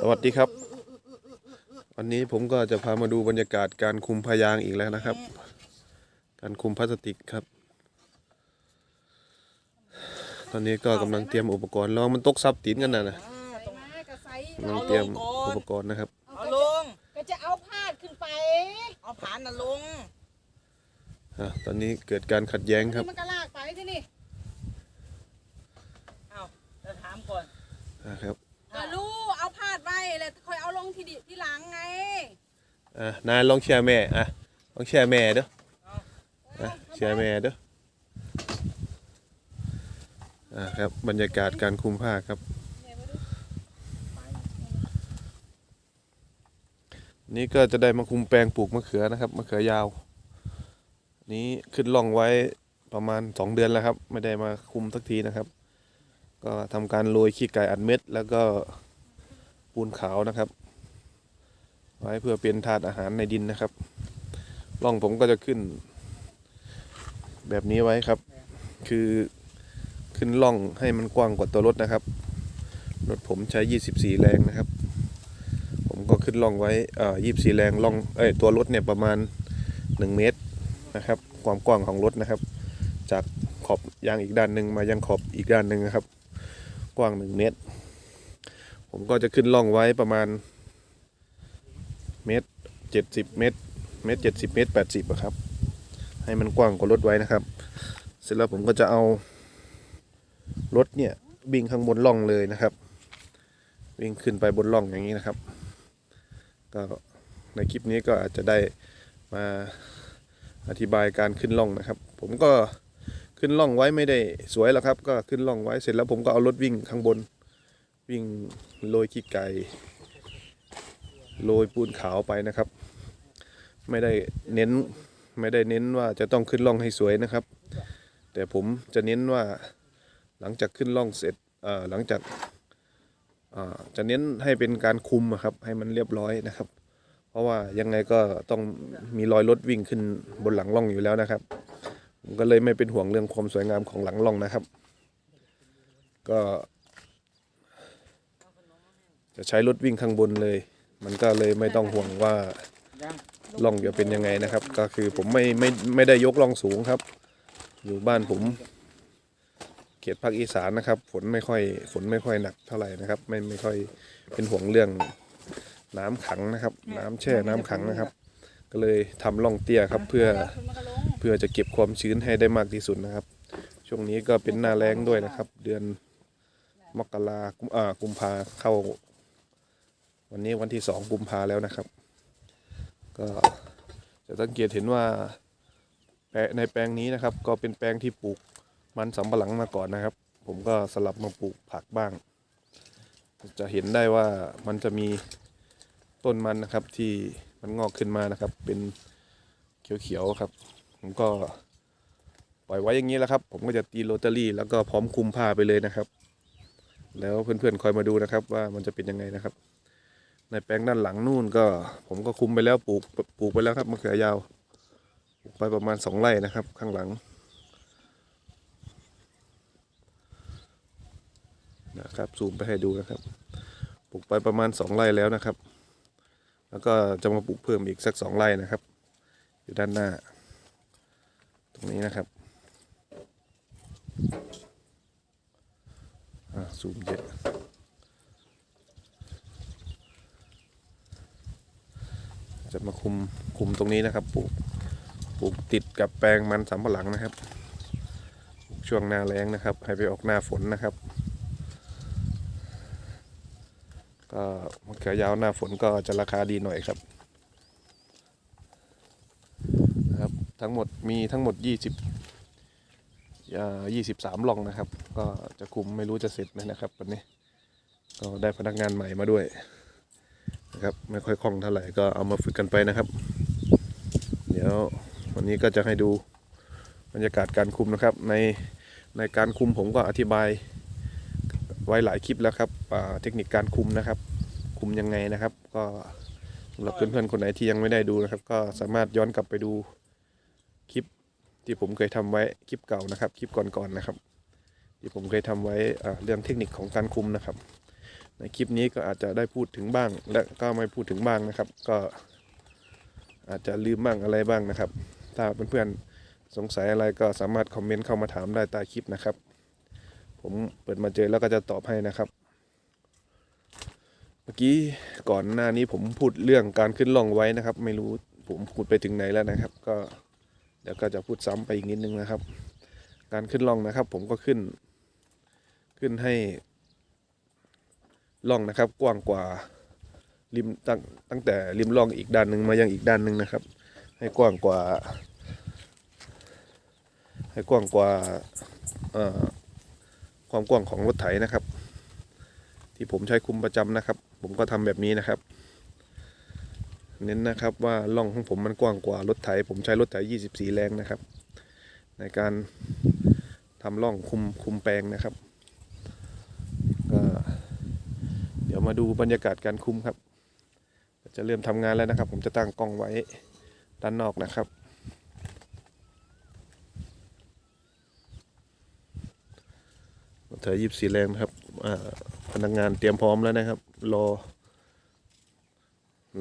สวัสดีครับ วันนี้ผมก็จะพามาดูบรรยากาศการคุมพยางค์อีกแล้วนะครับ การคุมพลาสติกครับ ตอนนี้ก็กำลังเตรียมอุปกรณ์รอมันตกซับตีนกันนะนะอ่าตรงนั้นก็ใส่กำลังเตรียมอุปกรณ์นะครับเอาเอาก็ลจะงก็จะเอาพาดขึ้นไป เอาผานน่ะลงอะตอนนี้เกิดการขัดแย้งครับนี่มันก็ลากไปที่นี่เอาจะถามก่อนนะครับ ที่ดิที่หลังไงอะนายลองเชียร์แม่อะลองเชียร์แม่เด้ออะเชียร์แม่เด้ออะครับบรรยากาศการคุมผ้าครับ นี่ก็จะได้มาคุมแปลงปลูกมะเขือนะครับมะเขือยาว นี้ขึ้นล่องไว้ประมาณ 2 เดือนแล้วครับ ไม่ได้มาคุมสักทีนะครับ ก็ทำการโรยขี้ไก่อัดเม็ด แล้วก็ปูนขาวนะครับ ไว้เพื่อเป็นธาตุอาหารในดินนะครับล่องผมก็จะขึ้น แบบนี้ไว้ครับ คือขึ้นล่องให้มันกว้างกว่าตัวรถนะครับรถผมใช้ 24 แรงนะครับ ผมก็ขึ้นล่องไว้เอ่อ24 แรงล่องเอ้ยตัวรถเนี่ยประมาณ 1 เมตรนะครับ ความกว้างของรถนะครับ จากขอบยางอีกด้านหนึ่งมายังขอบอีกด้านหนึ่งนะครับ กว้าง 1 เมตร ผมก็จะขึ้นล่องไว้ประมาณ เมตรเจ็ดสิบเมตรเมตรเจ็ดสิบเมตรแปดสิบอะครับ ให้มันกว้างกว่ารถไว้นะครับ เสร็จแล้วผมก็จะเอารถเนี่ยวิ่งข้างบนล่องเลยนะครับ วิ่งขึ้นไปบนล่องอย่างนี้นะครับ ก็ในคลิปนี้ก็อาจจะได้มาอธิบายการขึ้นล่องนะครับ ผมก็ขึ้นล่องไว้ไม่ได้สวยหรอกครับ ก็ขึ้นล่องไว้เสร็จแล้วผมก็เอารถวิ่งข้างบน วิ่งโรยขี้ไก่ โรยปูนขาวไปนะครับ ไม่ได้เน้นไม่ได้เน้นว่าจะต้องขึ้นล่องให้สวยนะครับ แต่ผมจะเน้นว่าหลังจากขึ้นล่องเสร็จหลังจากจะเน้นให้เป็นการคุมครับให้มันเรียบร้อยนะครับ เพราะว่ายังไงก็ต้องมีรอยรถวิ่งขึ้นบนหลังล่องอยู่แล้วนะครับผมก็เลยไม่เป็นห่วงเรื่องความสวยงามของหลังล่องนะครับ ก็ จะใช้รถวิ่งข้างบนเลย มันก็เลยไม่ต้องห่วงว่ายังล่องจะเป็นยังไงนะครับ ก็คือผมไม่ไม่ไม่ได้ยกล่องสูงครับ อยู่บ้านผม เขตภาคอีสานนะครับ ฝนไม่ค่อยฝนไม่ค่อยหนักเท่าไหร่นะครับ ไม่ไม่ค่อยเป็นห่วงเรื่องน้ำขังนะครับ น้ำแช่น้ำขังนะครับ ก็เลยทำล่องเตี้ยครับ เพื่อคุณมันก็ลงเพื่อจะเก็บความชื้นให้ได้มากที่สุดนะครับ ช่วงนี้ก็เป็นหน้าแล้งด้วยนะครับ เดือนมกรากุมอ่ากุมภาเข้า วันนี้วันที่สองกุมภาแล้วนะครับ ก็จะสังเกตเห็นว่าแปในแปลงนี้นะครับ ก็เป็นแปลงที่ปลูกมันสำปะหลังมาก่อนนะครับ ผมก็สลับมาปลูกผักบ้าง จะเห็นได้ว่ามันจะมีต้นมันนะครับที่มันงอกขึ้นมานะครับ เป็นเขียวๆครับ ผมก็ปล่อยไว้อย่างนี้แล้วครับ ผมก็จะตีโรตารี่ แล้วก็พร้อมคุมผ้าไปเลยนะครับ แล้วเพื่อนๆคอยมาดูนะครับว่ามันจะเป็นยังไงนะครับ ในแปลงด้านหลังนู่นก็ ผมก็คุมไปแล้วปลูกปลูกไปแล้วครับมะเขือยาวปลูกไปประมาณสองไร่นะครับ ข้างหลังนะครับซูมไปให้ดูนะครับปลูกไปประมาณสองไร่แล้วนะครับ แล้วก็จะมาปลูกเพิ่มอีกสักสองไร่นะครับ อยู่ด้านหน้า ตรงนี้นะครับอ่าซูมเยอะ จะมาคุมคุมตรงนี้นะครับปลูกปลูกติดกับแปลงมันสำปะหลังนะครับ ช่วงหน้าแล้งนะครับ ให้ไปออกหน้าฝนนะครับ ก็มะเขือยาวหน้าฝนก็จะราคาดีหน่อยครับนะครับ ทั้งหมดมีทั้งหมด 20่23ลองนะครับ ก็จะคุมไม่รู้จะเสร็จไหมนะครับวันนี้ ก็ได้พนักงานใหม่มาด้วย นะครับไม่ค่อยคล่องเท่าไหร่ก็เอามาฝึกกันไปนะครับ เดี๋ยววันนี้ก็จะให้ดูบรรยากาศการคุมนะครับ ในในการคุมผมก็อธิบายไว้หลายคลิปแล้วครับเทคนิคการคุมนะครับ คุมยังไงนะครับ ก็สำหรับเพื่อนๆคนไหนที่ยังไม่ได้ดูนะครับ ก็สามารถย้อนกลับไปดูคลิปที่ผมเคยทำไว้คลิปเก่านะครับ คลิปก่อนๆนะครับ ที่ผมเคยทำไว้เรื่องเทคนิคของการคุมนะครับ ในคลิปนี้ก็อาจจะได้พูดถึงบ้าง และก็ไม่พูดถึงบ้างนะครับ ก็อาจจะลืมบ้างอะไรบ้างนะครับ ถ้าเพื่อนๆสงสัยอะไรก็สามารถคอมเมนต์เข้ามาถามได้ใต้คลิปนะครับ ผมเปิดมาเจอแล้วก็จะตอบให้นะครับ เมื่อกี้ก่อนหน้านี้ผมพูดเรื่องการขึ้นล่องไว้นะครับ ไม่รู้ผมพูดไปถึงไหนแล้วนะครับ ก็เดี๋ยวก็จะพูดซ้ำไปอีกนิดนึงนะครับ การขึ้นล่องนะครับ ผมก็ขึ้น ขึ้นให้ ล่องนะครับ กว้างกว่าริมตั้งตั้งแต่ริมล่องอีกด้านหนึ่งมายังอีกด้านหนึ่งนะครับ ให้กว้างกว่า ให้กว้างกว่าความกว้างของรถไถนะครับ ที่ผมใช้คุมประจำนะครับ ผมก็ทำแบบนี้นะครับ เน้นนะครับว่าล่องของผมมันกว้างกว่ารถไถ ผมใช้รถไถ 24 แรงนะครับ ในการทำล่องคุมคุมแปลงนะครับก็เดี๋ยว มาดูบรรยากาศการคุมครับ จะเริ่มทำงานแล้วนะครับ ผมจะตั้งกล้องไว้ด้านนอกนะครับรถไถ24แรงนะครับพนักงานเตรียมพร้อมแล้วนะครับ รอ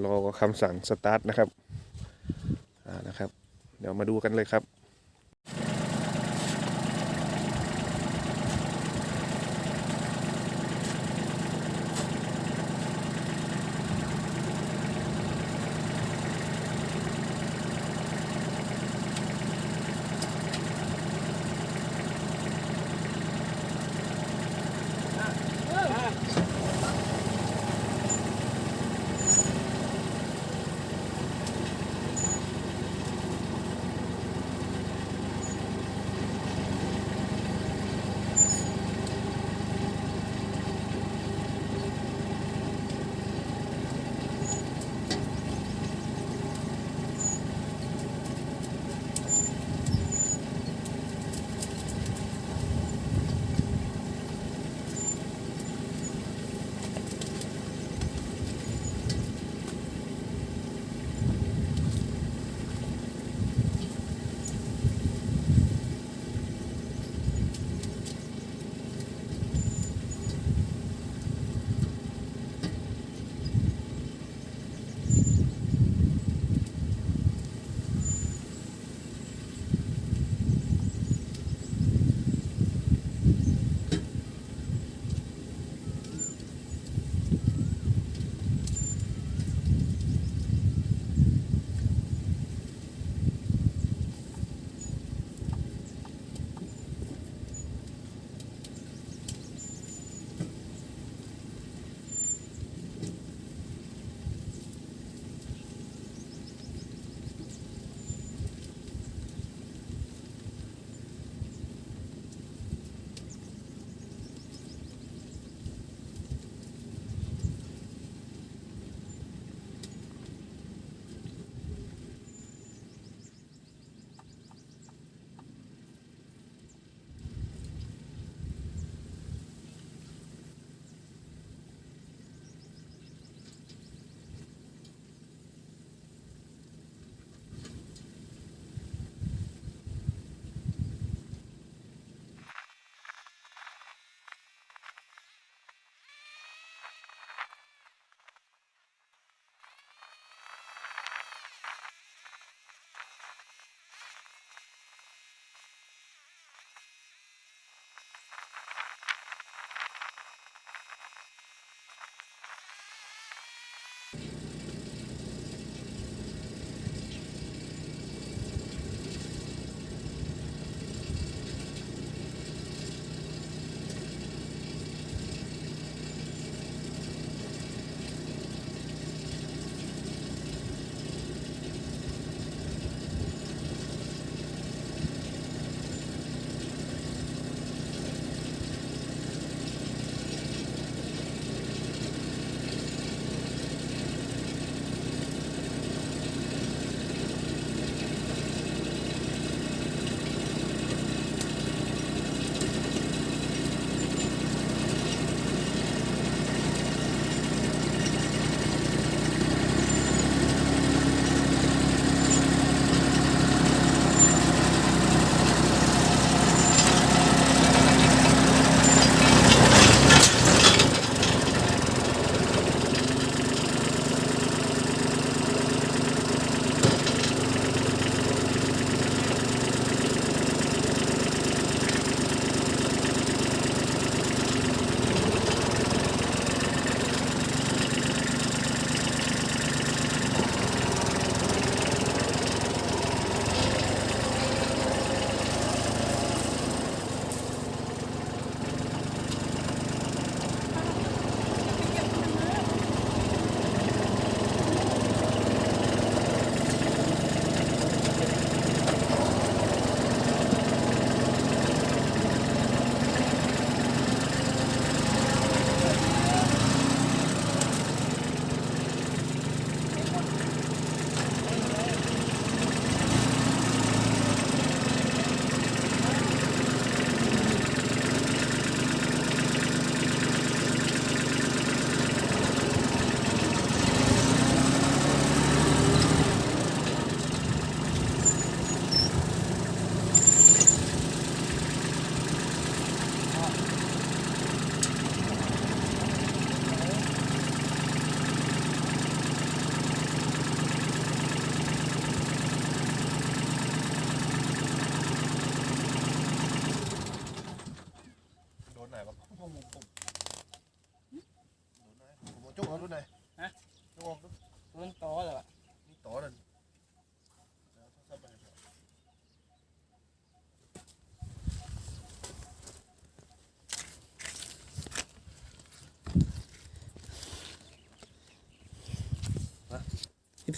รอคำสั่งสตาร์ทนะครับนะครับ เดี๋ยวมาดูกันเลยครับ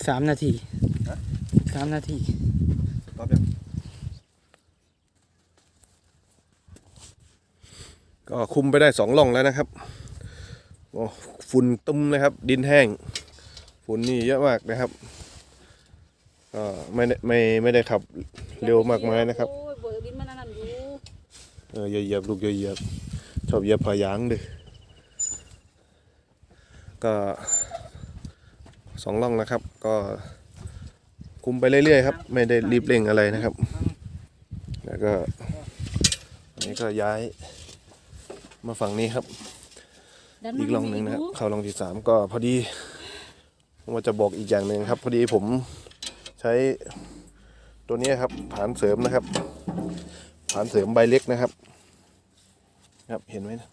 สามนาทีฮะสามนาทีตอบยังก็คุมไปได้สองล่องแล้วนะครับโอ้ฝุ่นตุ้มเลยครับ ดินแห้ง ฝุ่นนี่เยอะมากนะครับก็ไม่ได้ไม่ไม่ได้ขับเร็วมากมายนะครับ โอ้ยเบิกดินมันนั่นอยู่เอออย่าเหยียบลูกอย่าเหยียบชอบเหยียบผายางดิก็ สองล่องนะครับ ก็คุมไปเรื่อยๆครับ ไม่ได้รีบเร่งอะไรนะครับ แล้วก็อันนี้ก็ย้ายมาฝั่งนี้ครับดันอีมันกล่องหนึ่งนะครับไม่รู้เข้าล่องที่สามก็พอดีผมว่าจะบอกอีกอย่างหนึ่งครับ พอดีผมใช้ตัวนี้ครับผานเสริมนะครับผานเสริมใบเล็กนะครับ ครับเห็นไหมนะ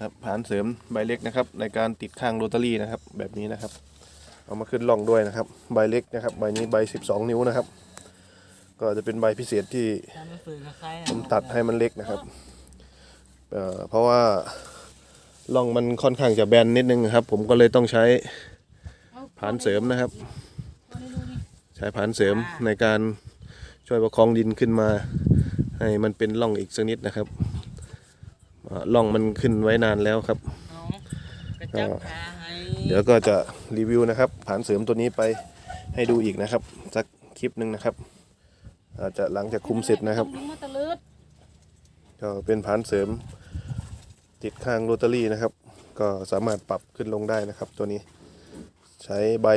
ครับผานเสริมใบเล็กนะครับ ในการติดข้างโรตารี่นะครับ แบบนี้นะครับ เอามาขึ้นล่องด้วยนะครับ ใบเล็กนะครับ ใบนี้ใบ 12 นิ้วนะครับ ก็จะเป็นใบพิเศษที่ทำมันฝืนกับใครผมตัดให้มันเล็กนะครับเอ่อเพราะว่าล่องมันค่อนข้างจะแบนนิดนึงครับ ผมก็เลยต้องใช้เอาผานเสริมนะครับเอาให้ดูนี่ใช้ผานเสริมในการช่วยประคองดินขึ้นมา ให้มันเป็นร่องอีกสักนิดนะครับเอ่อร่องมันขึ้นไว้นานแล้วครับเอากระจับขาให้ เดี๋ยวก็จะรีวิวนะครับ ผานเสริมตัวนี้ไปให้ดูอีกนะครับ สักคลิปหนึ่งนะครับ อาจจะหลังจากคุมเสร็จนะครับเอามาตะเลิดก็เป็นผานเสริม ติดข้างโรตารี่นะครับ ก็สามารถปรับขึ้นลงได้นะครับ ตัวนี้ใช้ใบ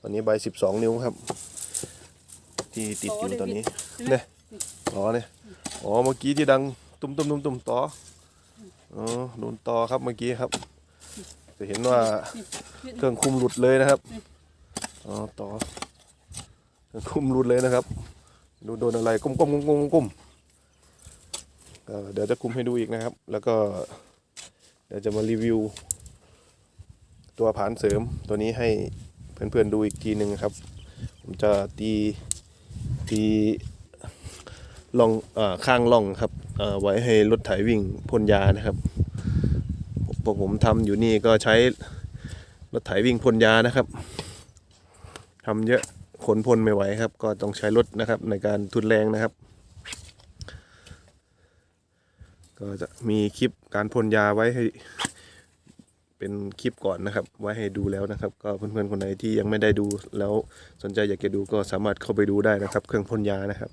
ตัวนี้ใบ 12 นิ้วครับ ที่ติดอยู่ตอนนี้เนี่ยต่อเนี่ยอ๋อเมื่อกี้ที่ดังตุ้มตุ้มตุ้มตุ้มต่ออ๋อโดนต่อครับเมื่อกี้ครับ จะเห็นว่าเครื่องคุมหลุดเลยนะครับอ๋อต่อเครื่องคุมหลุดเลยนะครับดูโดนอะไรก้มก้มก้มก้มก้มเดี๋ยวจะคุมให้ดูอีกนะครับ แล้วก็เดี๋ยวจะมารีวิว ตัวผานเสริมตัวนี้ให้เพื่อนๆดูอีกทีหนึ่งครับ ผมจะตีตีลองอข้างล่องครับไว้ให้รถไถวิ่งพ่นยานะครับ พวกผมทำอยู่นี่ก็ใช้รถไถวิ่งพ่นยานะครับทำเยอะขนพ่นไม่ไหวครับ ก็ต้องใช้รถนะครับในการทุนแรงนะครับ ก็จะมีคลิปการพ่นยาไว้ให้เป็นคลิปก่อนนะครับ ไว้ให้ดูแล้วนะครับ ก็เพื่อนๆคนไหนที่ยังไม่ได้ดูแล้วสนใจอยากจะดูก็สามารถเข้าไปดูได้นะครับ เครื่องพ่นยานะครับ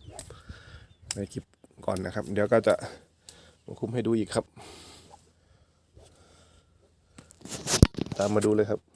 ในคลิปก่อนนะครับ เดี๋ยวก็จะคุมให้ดูอีกครับ ตามมาดูเลยครับ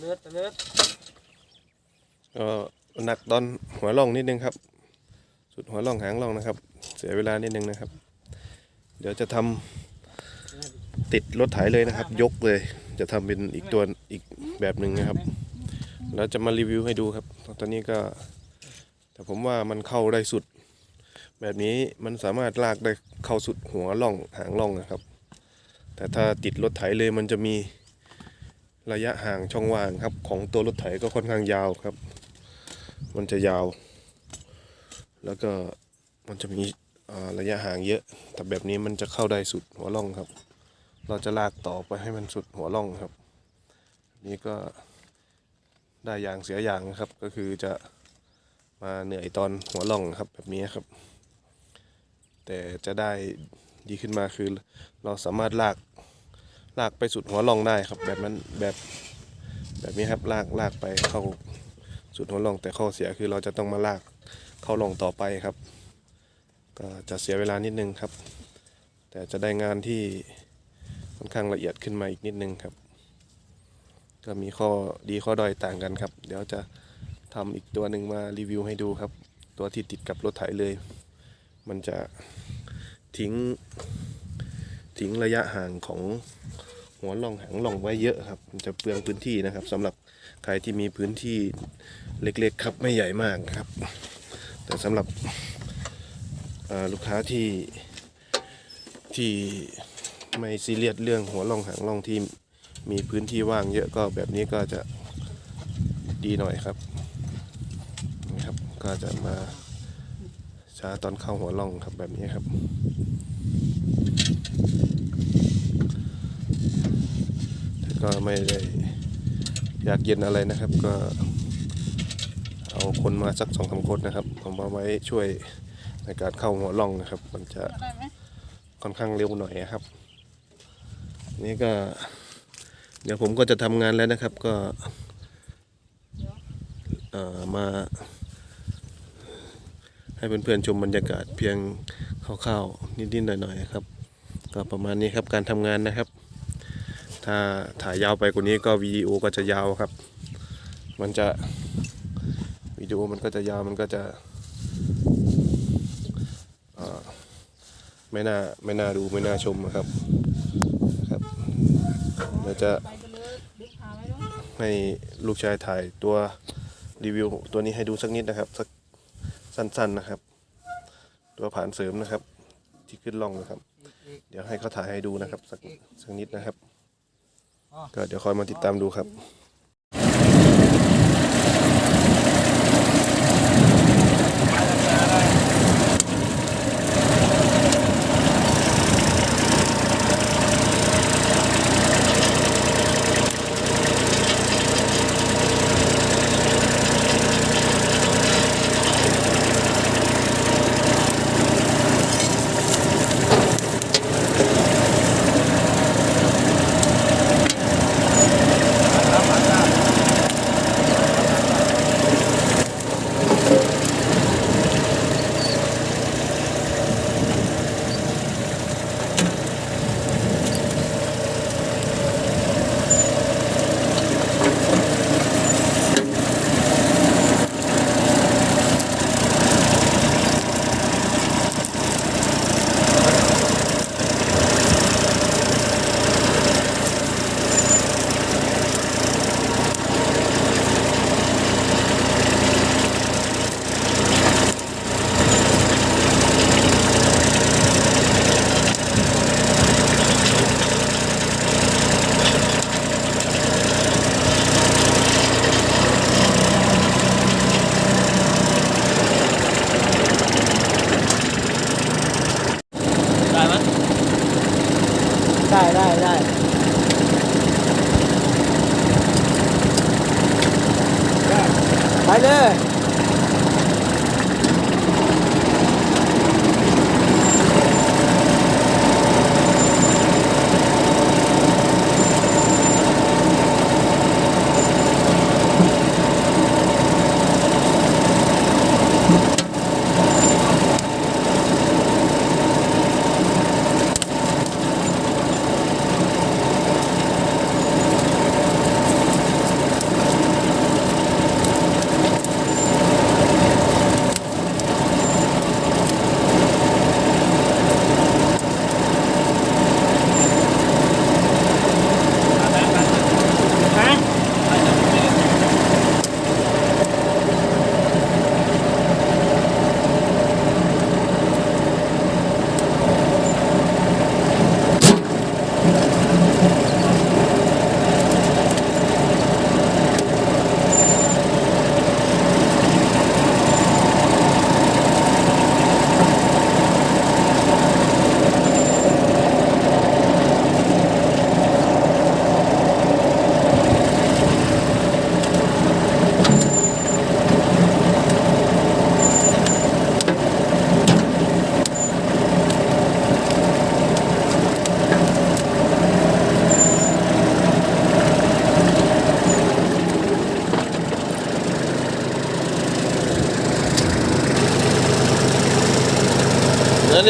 เลือดตะเลือดก็หนักตอนหัวล่องนิดนึงครับ สุดหัวล่องหางล่องนะครับ เสียเวลานิดนึงนะครับ เดี๋ยวจะทำติดรถไถเลยนะครับ ยกเลย จะทำเป็นอีกตัวอีกแบบหนึ่งนะครับ แล้วจะมารีวิวให้ดูครับ ตอนนี้ก็ แต่ผมว่ามันเข้าได้สุด แบบนี้มันสามารถลากได้เข้าสุดหัวล่องหางล่องนะครับ แต่ถ้าติดรถไถเลยมันจะมี ระยะห่างช่องว่างครับ ของตัวรถไถก็ค่อนข้างยาวครับ มันจะยาว แล้วก็มันจะมีระยะห่างเยอะ แต่แบบนี้มันจะเข้าได้สุดหัวล่องครับ เราจะลากต่อไปให้มันสุดหัวล่องครับ นี่ก็ได้อย่างเสียอย่างครับ ก็คือจะมาเหนื่อยตอนหัวล่องครับแบบนี้ครับ แต่จะได้ดีขึ้นมาคือเราสามารถลาก ลากไปสุดหัวล่องได้ครับ แบบนั้นแบบแบบนี้ครับลากลากไปเข้าสุดหัวล่องแต่ข้อเสียคือเราจะต้องมาลากเข้าล่องต่อไปครับ ก็จะเสียเวลานิดนึงครับ แต่จะได้งานที่ค่อนข้างละเอียดขึ้นมาอีกนิดนึงครับ ก็มีข้อดีข้อด้อยต่างกันครับ เดี๋ยวจะทำอีกตัวหนึ่งมารีวิวให้ดูครับ ตัวที่ติดกับรถไถเลย มันจะทิ้ง ทิ้งระยะห่างของหัวล่องหางล่องไว้เยอะครับ มันจะเปลืองพื้นที่นะครับสำหรับใครที่มีพื้นที่เล็กๆครับไม่ใหญ่มากครับ แต่สำหรับลูกค้าที่ที่ไม่ซีเรียสเรื่องหัวล่องหางล่องที่มีพื้นที่ว่างเยอะก็แบบนี้ก็จะดีหน่อยครับนะครับก็จะมาช้าตอนเข้าหัวล่องครับแบบนี้ครับแต่ ก็ไม่ได้อยากเย็นอะไรนะครับ ก็เอาคนมาสักสองสามคนนะครับผมเอาไว้ช่วยในการเข้าหัวล่องนะครับ มันจะค่อนข้างเร็วหน่อยครับ นี่ก็ เดี๋ยวผมก็จะทำงานแล้วนะครับก็เอ่อมาให้เพื่อนๆชมบรรยากาศเพียงคร่าวๆนิดๆหน่อยๆครับ ก็ประมาณนี้ครับการทำงานนะครับ ถ้าถ่ายยาวไปกว่านี้ก็วิดีโอก็จะยาวครับ มันจะวิดีโอมันก็จะยาวมันก็จะไม่น่าไม่น่าดูไม่น่าชมนะครับครับเดี๋ยวจะให้ลูกชายถ่ายตัวรีวิวตัวนี้ให้ดูสักนิดนะครับสักสั้นๆนะครับ ตัวผ่านเสริมนะครับ ที่ขึ้นล่องนะครับ เดี๋ยวให้เขาถ่ายให้ดูนะครับสักสักนิดนะครับ ก็เดี๋ยวคอยมาติดตามดูครับ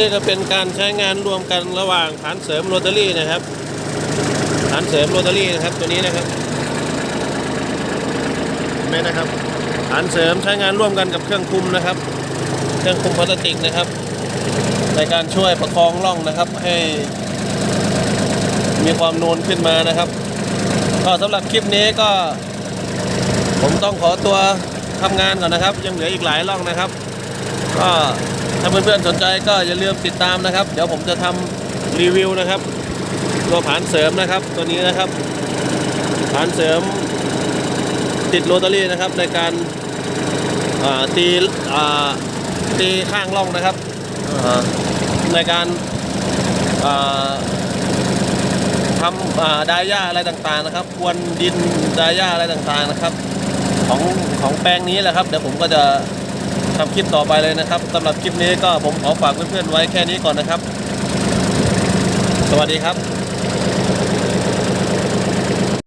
นี่ก็เป็นการใช้งานรวมกันระหว่างฐานเสริมโรตารี่นะครับ ฐานเสริมโรตารี่นะครับตัวนี้นะครับเห็นไหมนะครับ ฐานเสริมใช้งานร่วมกันกับเครื่องคุมนะครับ เครื่องคุมพลาสติกนะครับ ในการช่วยประคองร่องนะครับ ให้มีความนูนขึ้นมานะครับ ก็สำหรับคลิปนี้ก็ ผมต้องขอตัวทำงานก่อนนะครับ ยังเหลืออีกหลายร่องนะครับ ก็ ถ้าเพื่อนๆสนใจก็อย่าลืมติดตามนะครับ เดี๋ยวผมจะทำรีวิวนะครับ ตัวผานเสริมนะครับ ตัวนี้นะครับ ผานเสริมติดโรตารี่นะครับในการาตีาตีข้างร่องนะครับในการาทำาดาย่าอะไรต่างๆนะครับควนดินดาย่าอะไรต่างๆนะครับ ของของแปลงนี้แหละครับ เดี๋ยวผมก็จะ ทำคลิปต่อไปเลยนะครับสำหรับคลิปนี้ก็ผมขอฝากเพื่อนๆไว้แค่นี้ก่อนนะครับ สวัสดีครับ